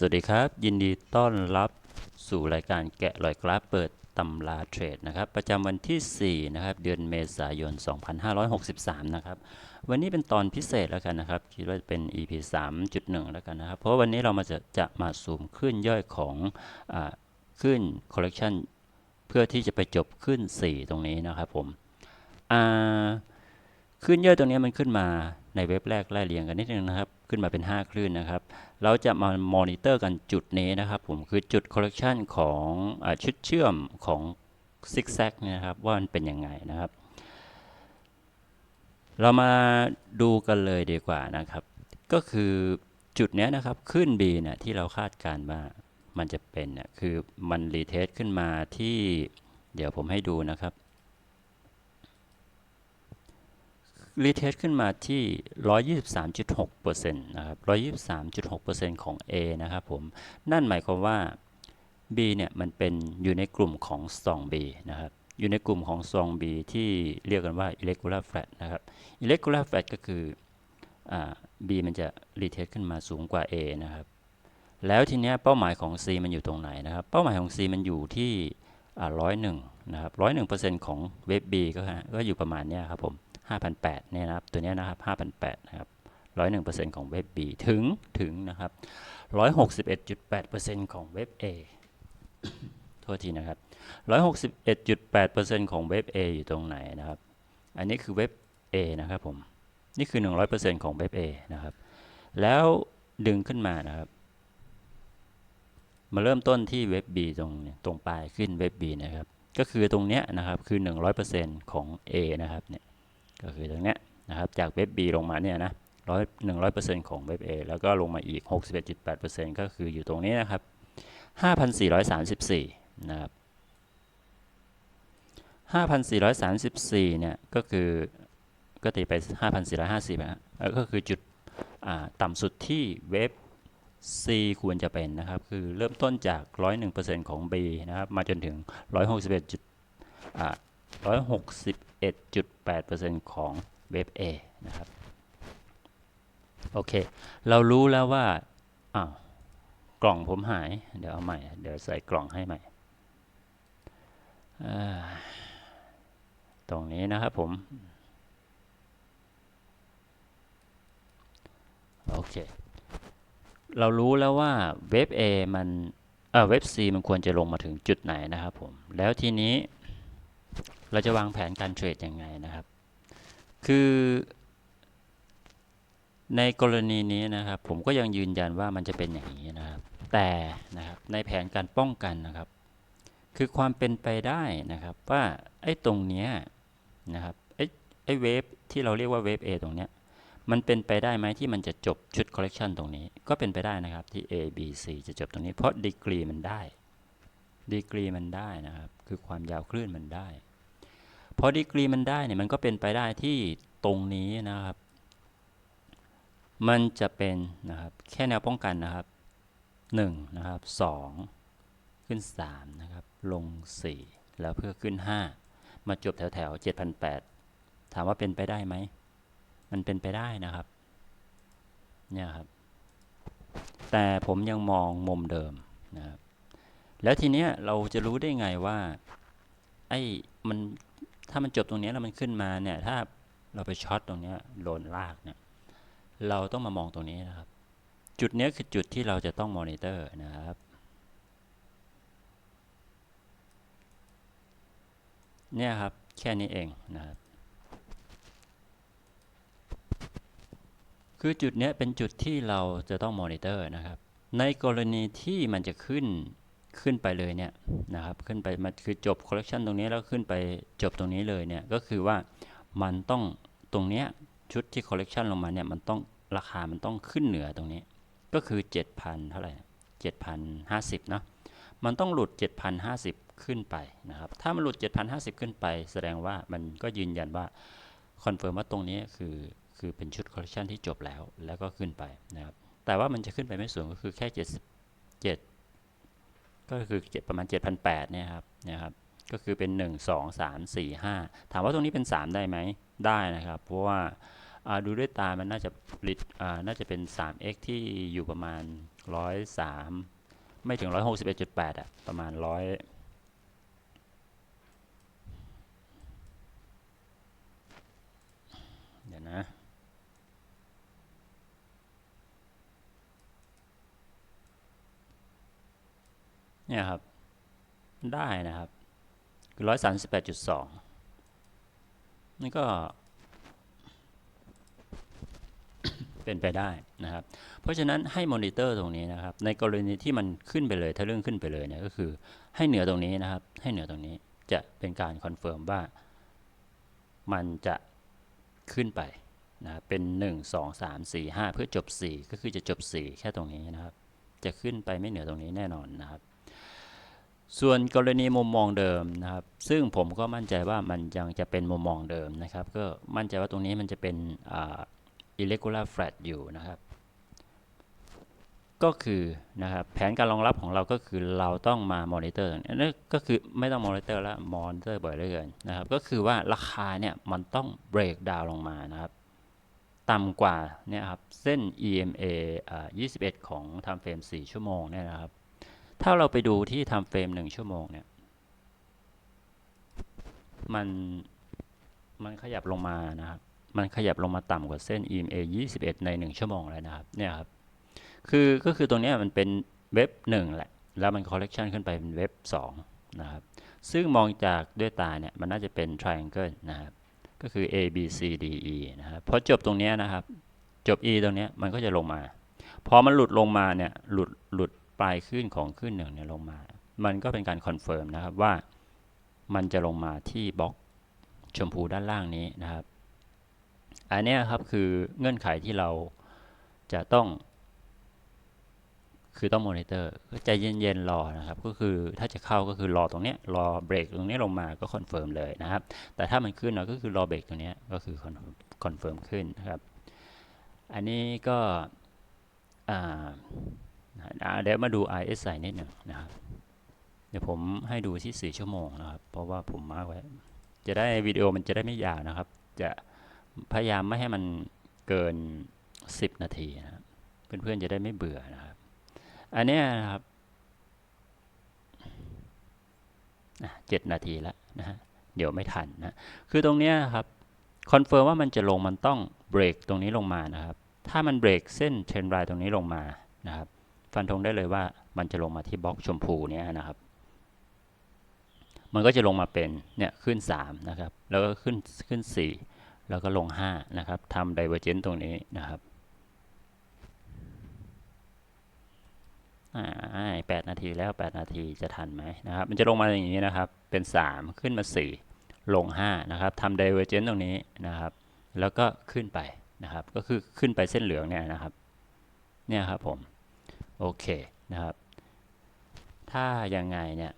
สวัสดีครับ ยินดีต้อนรับสู่รายการแกะรอยกราฟเปิดตำราเทรดนะครับ ประจำวันที่ 4 นะครับ เดือนเมษายน 2563 นะครับ วันนี้เป็นตอนพิเศษแล้วกันนะครับ คิดว่าเป็น EP 3.1 แล้วกันนะครับ เพราะวันนี้เรามาจะจะมาซูมขึ้นย่อยของอขึ้น collection เพื่อที่จะไปจบขึ้น 4 ตรงนี้นะครับผมขึ้นย่อยตรงนี้มันขึ้นมาในเว็บแรกไล่เรียงกันนิดนึงนะครับ ขึ้นมาเป็น 5 คลื่นนะครับ เราจะมามอนิเตอร์กันจุดนี้นะครับผมคือจุด correction ของอชุดเชื่อมของ zigzag เนี่ยนะครับว่ามันเป็นยังไงนะครับ เรามาดูกันเลยดีกว่านะครับ ก็คือจุดนี้นะครับขึ้น B เนี่ยที่เราคาดการณ์ว่ามันจะเป็นเนี่ยคือมันรีเทสขึ้นมาที่เดี๋ยวผมให้ดูนะครับ รีเทสขึ้นมาที่ 123.6%นะครับ 123.6%ของ A นะครับผม นั่นหมายความว่า B เนี่ยมันเป็นอยู่ในกลุ่มของ 2B นะครับ อยู่ในกลุ่มของ 2B ที่เรียกกันว่า irregular flat นะครับ irregular flat ก็คืออ B มันจะรีเทสขึ้นมาสูงกว่า A นะครับ แล้วทีเนี้ยเป้าหมายของ C มันอยู่ตรงไหนนะครับ เป้าหมายของ C มันอยู่ที่อ่า101นะครับ101%ของเว็บ B ก็ฮะก็อยู่ประมาณเนี้ยครับผม 5,800เนี่ยนะครับ ตัวนี้นะครับ5,800นะครับ101%ของเว็บ B ถึงถึงนะครับ161.8%ของเว็บ A โทษทีนะครับ161.8%ของเว็บ A อยู่ตรงไหนนะครับ อันนี้คือเว็บ A นะครับผม นี่คือ 100%ของเว็บ A นะครับ แล้วดึงขึ้นมานะครับ มาเริ่มต้นที่เว็บ B ตรงตรงปลายขึ้นเว็บ B นะครับ ก็คือตรงเนี้ยนะครับคือ 100%ของ A นะครับเนี่ย ก็คือตรงเนี้ยนะครับจากเว็บ B ลงมาเนี่ยนะร้อยหนึ่งร้อยเปอร์เซ็นต์ของเว็บ A แล้วก็ลงมาอีก61.8%ก็คืออยู่ตรงนี้นะครับ5,434นะครับ5,434เนี่ยก็คือก็ตีไป5,450นะแล้วก็คือจุดต่ำสุดที่เว็บ C ควรจะเป็นนะครับ คือเริ่มต้นจาก 101%ของ B นะครับ มาจนถึง 161จุดอ่ 11.8%ของเว็บ A นะครับ โอเค เรารู้แล้วว่า อ้าว กล่องผมหาย เดี๋ยวเอาใหม่ เดี๋ยวใส่กล่องให้ใหม่ ตรงนี้นะครับผม โอเค เรารู้แล้วว่าเว็บ A มันเออเว็บ C มันควรจะลงมาถึงจุดไหนนะครับผม แล้วทีนี้ เราจะวางแผนการเทรดยังไงนะครับ คือในกรณีนี้นะครับ ผมก็ยังยืนยันว่ามันจะเป็นอย่างนี้นะครับ แต่นะครับในแผนการป้องกันนะครับ คือความเป็นไปได้นะครับ ว่าไอ้ตรงเนี้ยนะครับไอ้ไอ้เวฟที่เราเรียกว่าเวฟ A ตรงเนี้ยมันเป็นไปได้ไหมที่มันจะจบชุดคอลเลกชันตรงนี้ ก็เป็นไปได้นะครับที่ A B C จะจบตรงนี้เพราะดีกรีมันได้ ดีกรีมันได้นะครับ คือความยาวคลื่นมันได้ พอดีกรีมันได้เนี่ยมันก็เป็นไปได้ที่ตรงนี้นะครับ มันจะเป็นนะครับแค่แนวป้องกันนะครับ 1 นะครับ 2 ขึ้น 3 นะครับ ลง 4 แล้วเพื่อขึ้น 5 มาจบแถวแถว7,800ถามว่าเป็นไปได้ไหม มันเป็นไปได้นะครับ เนี่ยครับ แต่ผมยังมองมุมเดิมนะครับ แล้วทีเนี้ยเราจะรู้ได้ไงว่า ไอ้มันถ้ามันจบตรงนี้แล้วมันขึ้นมาเนี่ยถ้าเราไปช็อตตรงนี้โดนลากเนี่ยเราต้องมามองตรงนี้นะครับ จุดนี้คือจุดที่เราจะต้องมอนิเตอร์นะครับ เนี่ยครับแค่นี้เองนะครับ คือจุดเนี้ยเป็นจุดที่เราจะต้องมอนิเตอร์นะครับ ในกรณีที่มันจะขึ้น ขึ้นไปเลยเนี่ยนะครับขึ้นไปมันคือจบคอลเลกชันตรงนี้แล้วขึ้นไปจบตรงนี้เลยเนี่ยก็คือว่ามันต้องตรงเนี้ยชุดที่คอลเลกชันลงมาเนี่ยมันต้องราคามันต้องขึ้นเหนือตรงนี้ ก็คือ 7,000 เท่าไหร่ 7,050 เนาะมันต้องหลุด 7,050 ขึ้นไปนะครับ ถ้ามันหลุด 7,050 ขึ้นไป แสดงว่ามันก็ยืนยันว่าคอนเฟิร์มว่าตรงนี้คือคือเป็นชุดคอลเลกชันที่จบแล้วแล้วก็ขึ้นไปนะครับแต่ว่ามันจะขึ้นไปไม่สูงก็คือแค่77 ก็คือประมาณ 7,800เนี่ยครับนะครับก็คือเป็น 1 2 3 4 5 ถามว่าตรงนี้เป็น 3 ได้ไหมได้นะครับ เพราะว่าดูด้วยตามันน่าจะลิตน่าจะเป็น 3x ที่อยู่ประมาณ 103 ไม่ถึง 161.8อะประมาณ 100 เดี๋ยวนะ เนี่ยครับ ได้นะครับ คือ138.2นี่ก็ เป็นไปได้นะครับ เพราะฉะนั้นให้มอนิเตอร์ตรงนี้นะครับ ในกรณีที่มันขึ้นไปเลยถ้าเรื่องขึ้นไปเลยเนี่ยก็คือให้เหนือตรงนี้นะครับ ให้เหนือตรงนี้จะเป็นการคอนเฟิร์มว่ามันจะขึ้นไปนะครับเป็น 1 2 3 4 5 เพื่อจบ 4 ก็คือจะจบ 4 แค่ตรงนี้นะครับ จะขึ้นไปไม่เหนือตรงนี้แน่นอนนะครับ ส่วนกรณีมุมมองเดิมนะครับ ซึ่งผมก็มั่นใจว่ามันยังจะเป็นมุมมองเดิมนะครับ ก็มั่นใจว่าตรงนี้มันจะเป็นอ่า irregular flat อยู่นะครับ ก็คือนะครับแผนการรองรับของเราก็คือเราต้องมามอนิเตอร์นั่นก็คือไม่ต้องมอนิเตอร์แล้วมอนิเตอร์บ่อยเหลือเกินนะครับ ก็คือว่าราคาเนี่ยมันต้องเบรกดาวลงมานะครับต่ำกว่าเนี่ยครับเส้น EMA 21 ของ time frame 4 ชั่วโมงเนี่ยนะครับ ถ้าเราไปดูที่ time frame 1ชั่วโมงเนี่ย มัน มันขยับลงมานะครับ มันขยับลงมาต่ำกว่าเส้น EMA 21 ใน 1 ชั่วโมงเลยนะครับ เนี่ยครับ คือ ก็คือตรงนี้มันเป็นเว็บ1แหละ แล้วมัน correction ขึ้นไปเป็นเว็บ2นะครับ ซึ่งมองจากด้วยตาเนี่ย มันน่าจะเป็น triangle นะครับ ก็คือ A B C D E นะครับ พอจบตรงนี้นะครับ จบ E ตรงนี้มันก็จะลงมา พอมันหลุดลงมาเนี่ย หลุด หลุด ปลายขึ้นของขึ้นหนึ่งเนี่ยลงมา มันก็เป็นการคอนเฟิร์มนะครับว่ามันจะลงมาที่บล็อกชมพูด้านล่างนี้นะครับ อันนี้ครับคือเงื่อนไขที่เราจะต้อง คือต้องมอนิเตอร์ก็ใจเย็นๆรอนะครับ ก็คือถ้าจะเข้าก็คือรอตรงเนี้ยรอเบรกตรงเนี้ยลงมาก็คอนเฟิร์มเลยนะครับ แต่ถ้ามันขึ้นเราก็คือรอเบรกตรงเนี้ยก็คือคอนเฟิร์มขึ้นนะครับ อันนี้ก็อ่า เดี๋ยวมาดู RSI นิดหนึ่งนะครับเดี๋ยวผมให้ดูที่ 4 ชั่วโมงนะครับ เพราะว่าผมมาร์กไว้ จะได้วิดีโอมันจะได้ไม่ยาวนะครับ จะพยายามไม่ให้มันเกิน 10 นาทีนะครับเพื่อนๆจะได้ไม่เบื่อนะครับ อันนี้นะครับเจ็ดนาทีแล้วนะฮะ เดี๋ยวไม่ทันนะ คือตรงเนี้ยครับ คอนเฟิร์มว่ามันจะลงมันต้องเบรกตรงนี้ลงมานะครับ ถ้ามันเบรกเส้นเทรนไลน์ตรงนี้ลงมานะครับ ฟันธงได้เลยว่ามันจะลงมาที่บล็อกชมพูเนี้ยนะครับ มันก็จะลงมาเป็นเนี่ยขึ้น 3 นะครับ แล้วก็ขึ้นขึ้น 4 แล้วก็ลง 5 นะครับทำไดเวอร์เจนต์ตรงนี้นะครับอ่าแปดนาทีแล้ว 8 นาทีจะทันไหมนะครับ มันจะลงมาอย่างนี้นะครับ เป็น 3 ขึ้นมา 4 ลง 5 นะครับทำไดเวอร์เจนต์ตรงนี้นะครับ แล้วก็ขึ้นไปนะครับ ก็คือขึ้นไปเส้นเหลืองเนี่ยนะครับ เนี่ยครับผม โอเคนะครับ ถ้ายังไงเนี่ย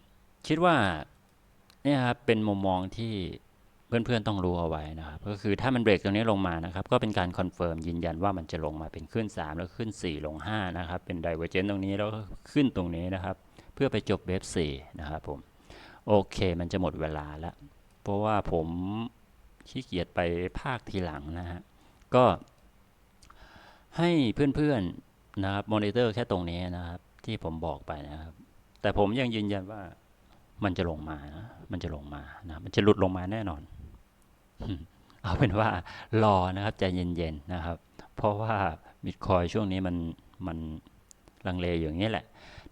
คิดว่าเนี่ยครับเป็นมุมมองที่เพื่อนๆต้องรู้เอาไว้นะครับ ก็คือถ้ามันเบรกตรงนี้ลงมานะครับ ก็เป็นการคอนเฟิร์มยืนยันว่ามันจะลงมาเป็นขึ้น 3 แล้วขึ้น 4 ลง 5 นะครับ เป็นไดเวอร์เจนตรงนี้แล้วขึ้นตรงนี้นะครับ เพื่อไปจบเวฟ4นะครับผมโอเคมันจะหมดเวลาแล้ว เพราะว่าผมขี้เกียจไปภาคทีหลังนะฮะก็ให้เพื่อนๆ นะครับมอนิเตอร์แค่ตรงนี้นะครับ ที่ผมบอกไปนะครับ แต่ผมยังยืนยันว่ามันจะลงมานะมันจะลงมานะมันจะหลุดลงมาแน่นอน เอาเป็นว่ารอนะครับใจเย็นๆนะครับ เพราะว่าบิตคอยช่วงนี้มันมันลังเลอย่างนี้แหละ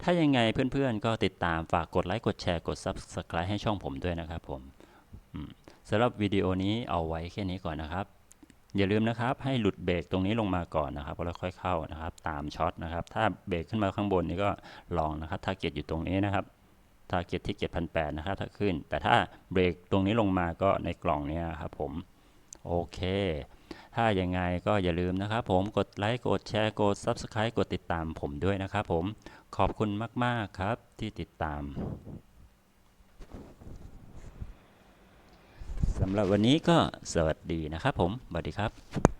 ถ้ายังไงเพื่อนๆ ก็ติดตามฝากกดไลค์กดแชร์กด Subscribe ให้ช่องผมด้วยนะครับผมสำหรับวิดีโอนี้เอาไว้แค่นี้ก่อนนะครับ อย่าลืมนะครับ ให้หลุดเบรกตรงนี้ลงมาก่อนนะครับแล้วค่อยเข้านะครับ ตามช็อตนะครับ ถ้าเบรกขึ้นมาข้างบนนี่ก็ลองนะครับถ้าเกียรอยู่ตรงนี้นะครับทาร์เก็ตที่7,800นะครับถ้าขึ้น แต่ถ้าเบรกตรงนี้ลงมาก็ในกล่องเนี้ยครับผม โอเค ถ้าอยังไงก็อย่าลืมนะครับ ผมกดไลค์กดแชร์กด Subscribe กดติดตามผมด้วยนะครับผมขอบคุณมาก ๆ ครับที่ติดตามำหรับวันนี้ก็สวัสดีนะครับผมสวัสดีครับ